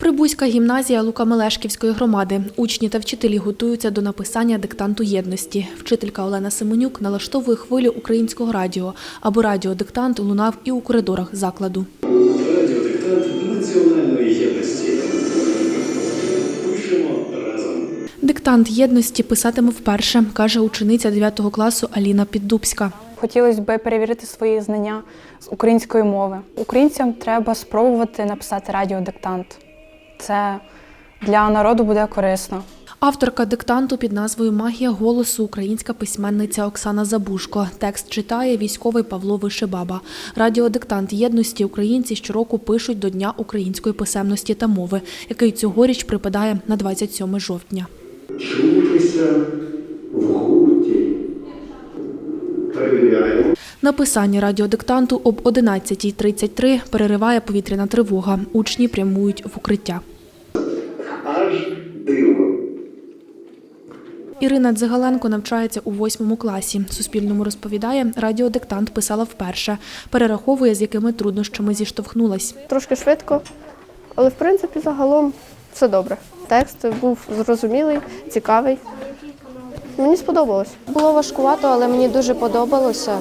Прибузька гімназія Лука-Мелешківської громади. Учні та вчителі готуються до написання диктанту єдності. Вчителька Олена Семенюк налаштовує хвилю українського радіо, аби радіодиктант лунав і у коридорах закладу. Радіодиктант національної єдності. Пишемо разом. Диктант єдності писатиме вперше, каже учениця 9 класу Аліна Піддубська. Хотілося б перевірити свої знання з української мови. Українцям треба спробувати написати радіодиктант. Це для народу буде корисно. Авторка диктанту під назвою Магія голосу українська письменниця Оксана Забушко. Текст читає військовий Павло Вишебаба. Радіодиктант єдності українці щороку пишуть до Дня української писемності та мови, який цьогоріч припадає на 27 жовтня. Чутися в гурті. Перевіряємо. Написання радіодиктанту об 11.33 перериває повітряна тривога. Учні прямують в укриття. Ірина Дзигаленко навчається у восьмому класі. Суспільному розповідає, радіодиктант писала вперше. Перераховує, з якими труднощами зіштовхнулась. трошки швидко, але в принципі загалом все добре. Текст був зрозумілий, цікавий. Мені сподобалось. Було важкувато, але мені дуже подобалося.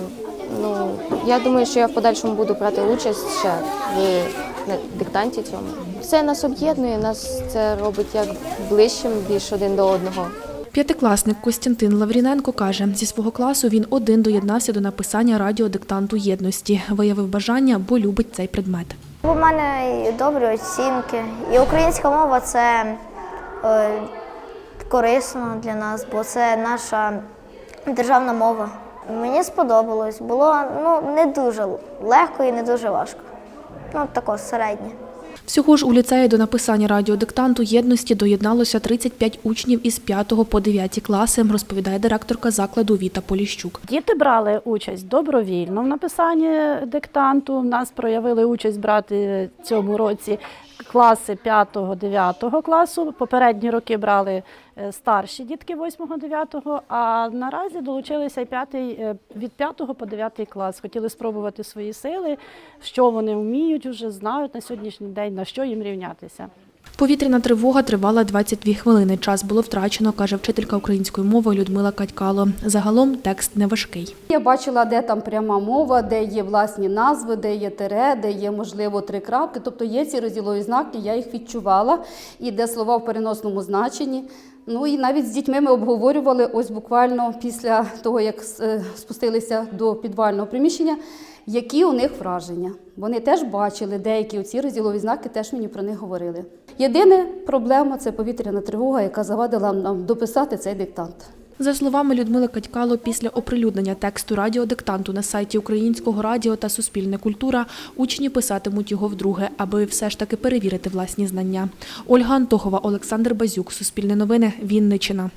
Ну, я думаю, що я в подальшому буду брати участь ще в диктанті цьому. Все нас об'єднує, нас це робить як ближчим більш один до одного. П'ятикласник Костянтин Лавріненко каже, зі свого класу він один доєднався до написання радіодиктанту єдності. Виявив бажання, бо любить цей предмет. У мене і добрі оцінки. І українська мова це е, корисно для нас, бо це наша державна мова. Мені сподобалось. Було ну, не дуже легко і не дуже важко. Ну, тако середнє. Всього ж у ліцеї до написання радіодиктанту єдності доєдналося 35 учнів із 5 по 9 класи, розповідає директорка закладу Віта Поліщук. Діти брали участь добровільно в написанні диктанту. У нас проявили участь брати цьому році класи 5-9 класу. Попередні роки брали е, старші дітки 8-9, а наразі долучилися і 5, е, від 5 по 9 клас. Хотіли спробувати свої сили, що вони вміють, вже знають на сьогоднішній день, на що їм рівнятися. Повітряна тривога тривала 22 хвилини. Час було втрачено, каже вчителька української мови Людмила Катькало. Загалом текст не важкий. Я бачила, де там пряма мова, де є власні назви, де є тире, де є, можливо, три крапки. Тобто є ці розділові знаки, я їх відчувала, і де слова в переносному значенні. Ну і навіть з дітьми ми обговорювали ось буквально після того, як е, спустилися до підвального приміщення, які у них враження. Вони теж бачили деякі ці розділові знаки, теж мені про них говорили. Єдина проблема це повітряна тривога, яка завадила нам дописати цей диктант. За словами Людмили Катькало, після оприлюднення тексту радіодиктанту на сайті Українського радіо та Суспільне культура учні писатимуть його вдруге, аби все ж таки перевірити власні знання. Ольга Антохова, Олександр Базюк, Суспільне новини, Вінничина.